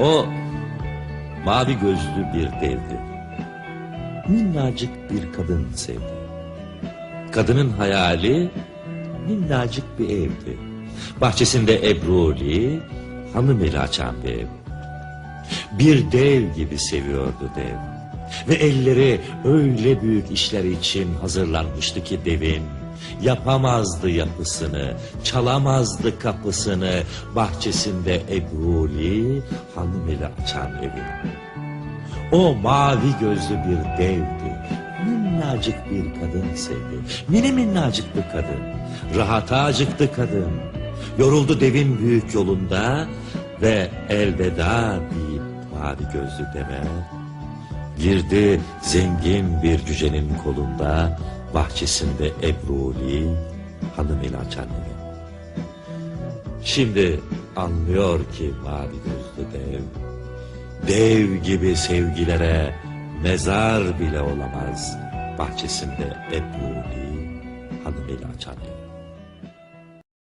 O mavi gözlü bir devdi. Minnacık bir kadın sevdi. Kadının hayali minnacık bir evdi. Bahçesinde Ebruli, hanım eli açan bir ev. Bir dev gibi seviyordu dev. Ve elleri öyle büyük işler için hazırlanmıştı ki devin yapamazdı yapısını, çalamazdı kapısını bahçesinde Ebruli hanım eli açan evin. O mavi gözlü bir devdi. Minnacık bir kadın sevdi. Mini minnacık bir kadın. Rahata acıktı kadın. Yoruldu devin büyük yolunda ve elveda deyip mavi gözlü deve girdi zengin bir cücenin kolunda bahçesinde Ebruli hanım el açan evi. Şimdi anlıyor ki mavi gözlü dev Dev gibi sevgilere mezar bile olamaz bahçesinde Ebruli hanım eli açan ev.